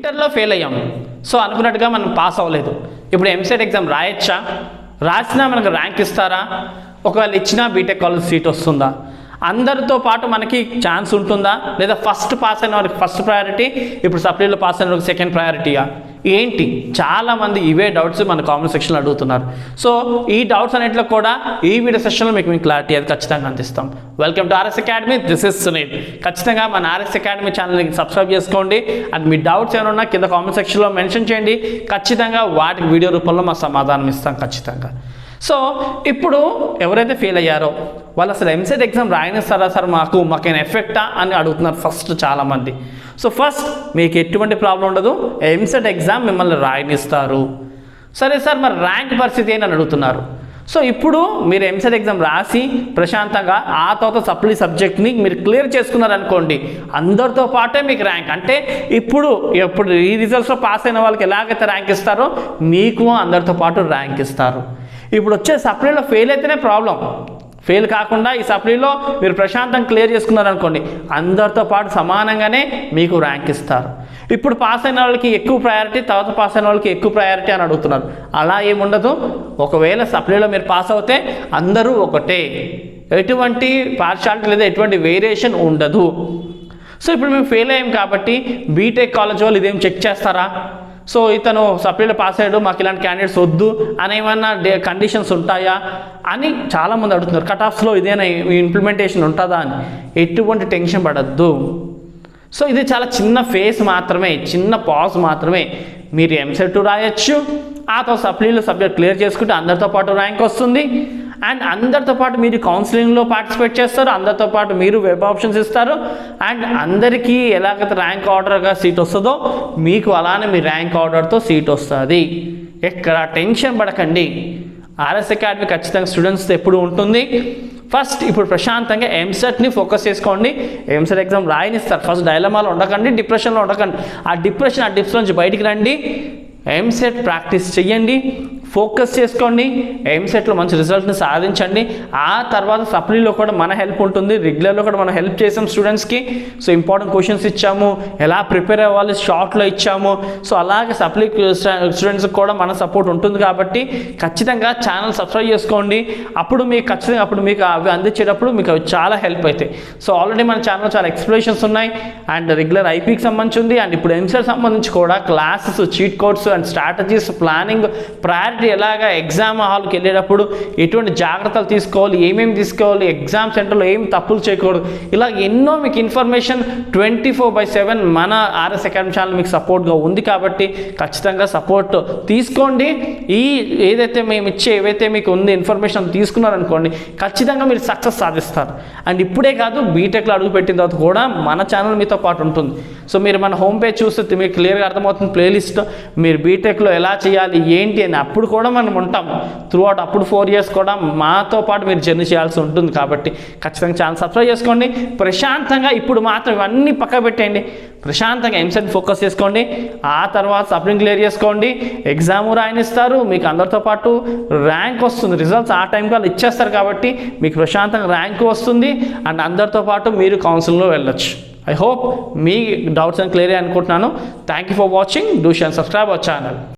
ఇంటర్లో ఫెయిల్ అయ్యాం. సో అనుకున్నట్టుగా మనం పాస్ అవ్వలేదు. ఇప్పుడు ఎంసెట్ ఎగ్జామ్ రాయొచ్చా? రాసినా మనకు ర్యాంక్ ఇస్తారా? ఒకవేళ ఇచ్చినా బీటెక్ కాలేజ్ సీట్ వస్తుందా? అందరితో పాటు మనకి ఛాన్స్ ఉంటుందా? లేదా ఫస్ట్ పాస్ అయిన వారికి ఫస్ట్ ప్రయారిటీ ఇప్పుడు సప్లీలో పాస్ అయిన వారికి సెకండ్ ప్రయారిటీయా ఏంటి? చాలామంది ఇవే డౌట్స్ మన కామెంట్ సెక్షన్లో అడుగుతున్నారు. సో ఈ డౌట్స్ అన్నింటిలో కూడా ఈ వీడియో సెషన్లో మీకు మీకు క్లారిటీ అది ఖచ్చితంగా అందిస్తాం. Welcome to RS academy this is Sunil ఖచ్చితంగా మన ఆర్ఎస్ అకాడమీ ఛానల్ని సబ్స్క్రైబ్ చేసుకోండి. అండ్ మీ డౌట్స్ ఏమైనా ఉన్నా కింద కామెంట్ సెక్షన్లో మెన్షన్ చేయండి. ఖచ్చితంగా వాటికి వీడియో రూపంలో మా సమాధానం ఇస్తాం ఖచ్చితంగా. సో ఇప్పుడు ఎవరైతే ఫెయిల్ అయ్యారో వాళ్ళు అసలు ఎంసెట్ ఎగ్జామ్ రాయనిస్తారా సార్? మాకు మాకైనా ఎఫెక్టా అని అడుగుతున్నారు ఫస్ట్ చాలామంది. సో ఫస్ట్ మీకు ఎటువంటి ప్రాబ్లం ఉండదు. ఎంసెట్ ఎగ్జామ్ మిమ్మల్ని రాయనిస్తారు. సరే సార్ మరి ర్యాంక్ పరిస్థితి అని అడుగుతున్నారు. సో ఇప్పుడు మీరు ఎంసెట్ ఎగ్జామ్ రాసి ప్రశాంతంగా ఆ తర్వాత సప్లీ సబ్జెక్ట్ని మీరు క్లియర్ చేసుకున్నారనుకోండి అందరితో పాటే మీకు ర్యాంక్ అంటే ఇప్పుడు ఎప్పుడు ఈ రిజల్ట్స్లో పాస్ అయిన వాళ్ళకి ఎలాగైతే ర్యాంక్ ఇస్తారో మీకు అందరితో పాటు ర్యాంక్ ఇస్తారు. ఇప్పుడు వచ్చే సప్లీలో ఫెయిల్ అయితేనే ప్రాబ్లం ఫెయిల్ కాకుండా ఈ సప్లీలో మీరు ప్రశాంతం క్లియర్ చేసుకున్నారనుకోండి అందరితో పాటు సమానంగానే మీకు ర్యాంక్ ఇస్తారు. ఇప్పుడు పాస్ అయిన వాళ్ళకి ఎక్కువ ప్రయారిటీ తర్వాత పాస్ అయిన వాళ్ళకి ఎక్కువ ప్రయారిటీ అని అడుగుతున్నారు. అలా ఏముండదు. ఒకవేళ సప్లీలో మీరు పాస్ అవుతే అందరూ ఒకటే. ఎటువంటి పార్షాలిటీ లేదా ఎటువంటి వేరియేషన్ ఉండదు. సో ఇప్పుడు మేము ఫెయిల్ అయ్యాం కాబట్టి బీటెక్ కాలేజ్ వాళ్ళు ఇదేం చెక్ చేస్తారా? సో ఇతను సప్లీలో పాస్ అయ్యాడు మాకు ఇలాంటి క్యాండిడేట్స్ వద్దు అని ఏమన్నా డే కండిషన్స్ ఉంటాయా అని చాలామంది అడుగుతున్నారు. కట్ ఆఫ్స్లో ఇదేనా ఇంప్లిమెంటేషన్ ఉంటుందా అని. ఎటువంటి టెన్షన్ పడద్దు. సో ఇది చాలా చిన్న ఫేస్ మాత్రమే చిన్న పాజ్ మాత్రమే. మీరు ఎంసెట్ రాయొచ్చు. ఆ తర్వాత సప్లీలో సబ్జెక్ట్ క్లియర్ చేసుకుంటే అందరితో పాటు ర్యాంక్ వస్తుంది. అండ్ అందరితో పాటు మీరు కౌన్సిలింగ్లో పార్టిసిపేట్ చేస్తారు. అందరితో పాటు మీరు వెబ్ ఆప్షన్స్ ఇస్తారు. అండ్ అందరికీ ఎలాగైతే ర్యాంక్ ఆర్డర్గా సీట్ వస్తుందో మీకు అలానే మీ ర్యాంక్ ఆర్డర్తో సీట్ వస్తుంది. ఎక్కడ టెన్షన్ పడకండి. ఆర్ఎస్ అకాడమీ ఖచ్చితంగా స్టూడెంట్స్తో ఎప్పుడు ఉంటుంది. ఫస్ట్ ఇప్పుడు ప్రశాంతంగా ఎంసెట్ని ఫోకస్ చేసుకోండి. ఎంసెట్ ఎగ్జామ్ రాయనిస్తారు. ఫస్ట్ డైలమాలో ఉండకండి డిప్రెషన్లో ఉండకండి. ఆ డిప్రెషన్ ఆ డిప్స్ నుంచి బయటికి రండి. ఎంసెట్ ప్రాక్టీస్ చెయ్యండి. ఫోకస్ చేసుకోండి ఎంసెట్లో మంచి రిజల్ట్ని సాధించండి. ఆ తర్వాత సప్లీలో కూడా మన హెల్ప్ ఉంటుంది రెగ్యులర్లో కూడా మనం హెల్ప్ చేసాం స్టూడెంట్స్కి. సో ఇంపార్టెంట్ క్వశ్చన్స్ ఇచ్చాము ఎలా ప్రిపేర్ అవ్వాలి షార్ట్లో ఇచ్చాము. సో అలాగే సప్లీ స్టూడెంట్స్కి కూడా మన సపోర్ట్ ఉంటుంది కాబట్టి ఖచ్చితంగా ఛానల్ సబ్స్క్రైబ్ చేసుకోండి. అప్పుడు మీకు ఖచ్చితంగా అప్పుడు మీకు అవి అందించేటప్పుడు మీకు అవి చాలా హెల్ప్ అవుతాయి. సో ఆల్రెడీ మన ఛానల్లో చాలా ఎక్స్ప్లెనేషన్స్ ఉన్నాయి. అండ్ రెగ్యులర్ ఐపీకి సంబంధించి ఉంది. అండ్ ఇప్పుడు ఎంసెట్ సంబంధించి కూడా classes cheat codes and strategies planning priority ఎలాగా ఎగ్జామ్ హాల్కి వెళ్ళేటప్పుడు ఎటువంటి జాగ్రత్తలు తీసుకోవాలి ఏమేమి తీసుకోవాలి ఎగ్జామ్ సెంటర్లో ఏం తప్పులు చేయకూడదు. ఇలా ఎన్నో మీకు information twenty four by seven మన ఆర్ఎస్ అకాడమీ ఛానల్ మీకు సపోర్ట్గా ఉంది కాబట్టి ఖచ్చితంగా సపోర్ట్ తీసుకోండి. ఈ ఏదైతే మేము ఇచ్చే ఏవైతే మీకు ఉంది ఇన్ఫర్మేషన్ తీసుకున్నారనుకోండి ఖచ్చితంగా మీరు సక్సెస్ సాధిస్తారు. అండ్ ఇప్పుడే కాదు బీటెక్లో అడుగు పెట్టిన తర్వాత కూడా మన ఛానల్ మీతో పాటు ఉంటుంది. సో మీరు మన హోమ్ పేజ్ చూస్తే మీకు క్లియర్గా అర్థమవుతుంది ప్లేలిస్ట్. మీరు బీటెక్లో ఎలా చేయాలి ఏంటి అని అప్పుడు కూడా మనం ఉంటాం. త్రూ అవుట్ అప్పుడు ఫోర్ ఇయర్స్ కూడా మాతో పాటు మీరు జర్నీ చేయాల్సి ఉంటుంది కాబట్టి ఖచ్చితంగా ఛానల్ సబ్స్క్రైబ్ చేసుకోండి. ప్రశాంతంగా ఇప్పుడు మాత్రం ఇవన్నీ పక్క పెట్టేయండి. ప్రశాంతంగా ఎంసెట్ ఫోకస్ చేసుకోండి. ఆ తర్వాత సప్లింగ్ క్లియర్ చేసుకోండి. ఎగ్జామ్ రాయనిస్తారు. మీకు అందరితో పాటు ర్యాంక్ వస్తుంది. రిజల్ట్స్ ఆ టైంకి వాళ్ళు ఇచ్చేస్తారు కాబట్టి మీకు ప్రశాంతంగా ర్యాంక్ వస్తుంది. అండ్ అందరితో పాటు మీరు కౌన్సిలింగ్లో వెళ్ళొచ్చు. ఐ హోప్ మీ డౌట్స్ అని క్లియర్ అనుకుంటున్నాను thank you for watching do షన్ subscribe our channel